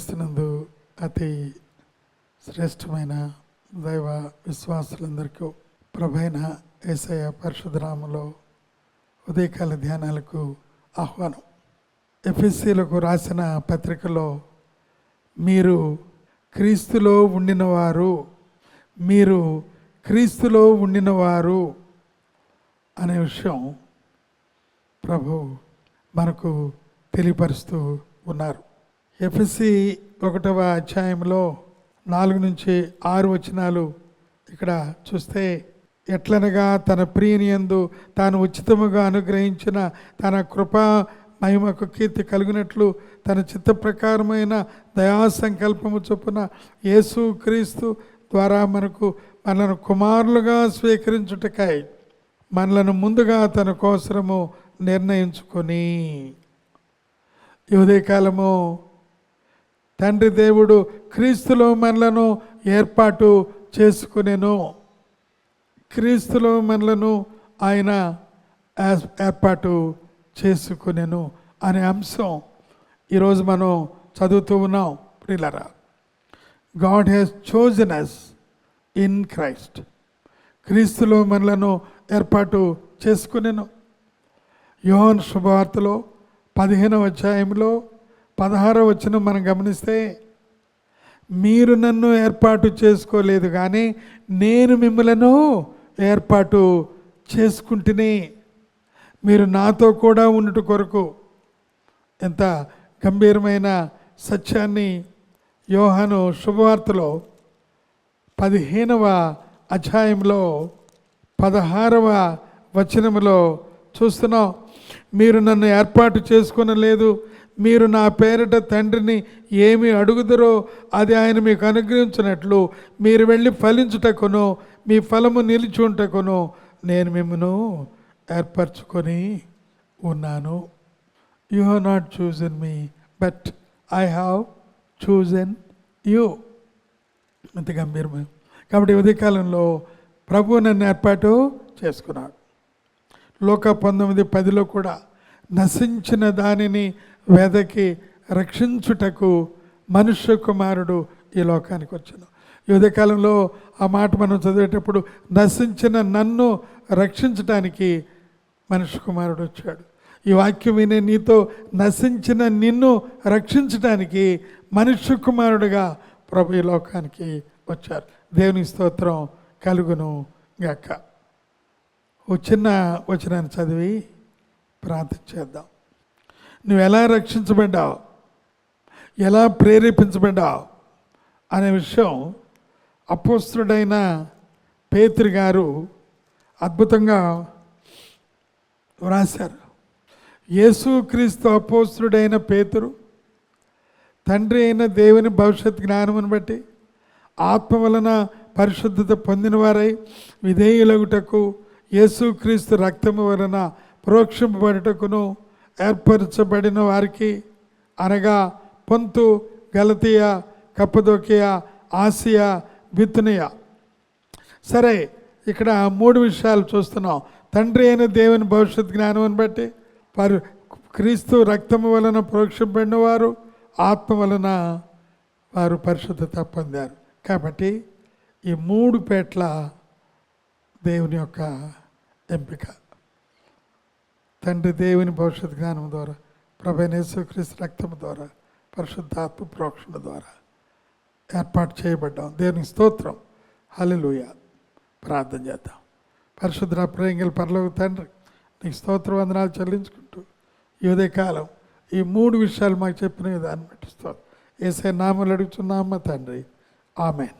అతి శ్రేష్టమైన దైవ విశ్వాసులందరికీ ప్రభైన ఏసయ పరిశుద్ధరాములో ఉదయకాల ధ్యానాలకు ఆహ్వానం. ఎఫ్ఎస్సీలకు రాసిన పత్రికలో మీరు క్రీస్తులో ఉండినవారు మీరు క్రీస్తులో ఉండినవారు అనే విషయం ప్రభు మనకు తెలియపరుస్తూ ఉన్నారు. ఎఫ్ఎస్సి ఒకటవ అధ్యాయంలో నాలుగు నుంచి ఆరు వచనాలు ఇక్కడ చూస్తే ఎట్లనగా తన ప్రియనియందు తాను ఉచితముగా అనుగ్రహించిన తన కృపా మహిమకు కీర్తి కలిగినట్లు తన చిత్త ప్రకారమైన దయా సంకల్పము చొప్పున యేసు క్రీస్తు ద్వారా మనకు మనను కుమారులుగా స్వీకరించుటకై మనలను ముందుగా తన కోసరము నిర్ణయించుకొని. ఈ ఉదయకాలము తండ్రి దేవుడు క్రీస్తులో మనలను ఏర్పాటు చేసుకునేను. క్రీస్తులో మనలను ఆయన ఏర్పాటు చేసుకునేను అనే అంశం ఈరోజు మనం చదువుతూ ఉన్నాం. ప్రిలరా God has chosen us in Christ. క్రీస్తులో మనలను ఏర్పాటు చేసుకునేను. యోహన్ శుభవార్తలో పదిహేనవ అధ్యాయంలో పదహారో వచ్చిన మనం గమనిస్తే మీరు నన్ను ఏర్పాటు చేసుకోలేదు కానీ నేను మిమ్మలను ఏర్పాటు చేసుకుంటుని మీరు నాతో కూడా ఉన్నట్టు కొరకు. ఎంత గంభీరమైన సత్యాన్ని యోహాను శుభవార్తలో పదిహేనవ అధ్యాయంలో పదహారవ వచనములో చూస్తున్నాం. మీరు నన్ను ఏర్పాటు చేసుకొనలేదు మీరు నా పేరిట తండ్రిని ఏమి అడుగుదరో అది ఆయన మీకు అనుగ్రహించినట్లు మీరు వెళ్ళి ఫలించుటకును మీ ఫలము నిలిచుంటకును నేను మిమ్మను ఏర్పరచుకొని ఉన్నాను. You have not chosen me but I have chosen you అంత గంభీరమైన కాబట్టి ఉదయకాలంలో ప్రభువు నన్ను ఏర్పాటు చేసుకున్నాడు. లోక పంతొమ్మిది పదిలో కూడా నశించిన దానిని వెదకి రక్షించుటకు మనుష్య కుమారుడు ఈ లోకానికి వచ్చాను యువదకాలంలో ఆ మాట మనం చదివేటప్పుడు నశించిన నన్ను రక్షించటానికి మనుష్య కుమారుడు వచ్చాడు. ఈ వాక్యం వినే నీతో నశించిన నిన్ను రక్షించడానికి మనుష్య కుమారుడుగా ప్రభు ఈ లోకానికి వచ్చారు. దేవుని స్తోత్రం కలుగును గాక. ఓ చిన్న వచనాన్ని చదివి ప్రార్థన చేద్దాం. నువ్వు ఎలా రక్షించబడ్డావు? ఎలా ప్రేరేపించబడ్డావు? అనే విషయం అపోస్తుడైన పేతురు గారు అద్భుతంగా వ్రాశారు. యేసుక్రీస్తు అపోస్తుడైన పేతురు తండ్రి అయిన దేవుని భవిష్యత్ జ్ఞానమును బట్టి ఆత్మ వలన పరిశుద్ధత పొందిన వారై విధేయులగుటకు యేసుక్రీస్తు రక్తము వలన ప్రోక్షింపబడుటకును ఏర్పరచబడిన వారికి అనగా పొంతు గలతీయ కప్పదోకియా ఆసియా బితునియా. సరే ఇక్కడ మూడు విషయాలు చూస్తున్నాం. తండ్రి అయిన దేవుని భవిష్యత్ జ్ఞానం బట్టి వారు క్రీస్తు రక్తము వలన ప్రోక్షింపబడిన వారు ఆత్మ వలన వారు పరిశుద్ధత పొందారు. కాబట్టి ఈ మూడు పేట్ల దేవుని యొక్క ఎంపిక. తండ్రి దేవుని భవిష్యత్ జ్ఞానం ద్వారా ప్రభనేశ్వక్రీస్తు రక్తం ద్వారా పరిశుద్ధాత్మ ప్రోక్షణ ద్వారా ఏర్పాటు చేయబడ్డాం. దేవునికి స్తోత్రం. హలలుయ ప్రార్థన చేద్దాం. పరిశుద్ధ ప్రేంగల్ పరలోక తండ్రి నీకు స్తోత్ర వందనాలు చెల్లించుకుంటూ ఈ ఉదయకాలం ఈ మూడు విషయాలు మాకు చెప్పిన దాన్ని బట్టి స్తోత్రం. ఏసే నామలు అడుగుతున్నామా తండ్రి? ఆమెన్.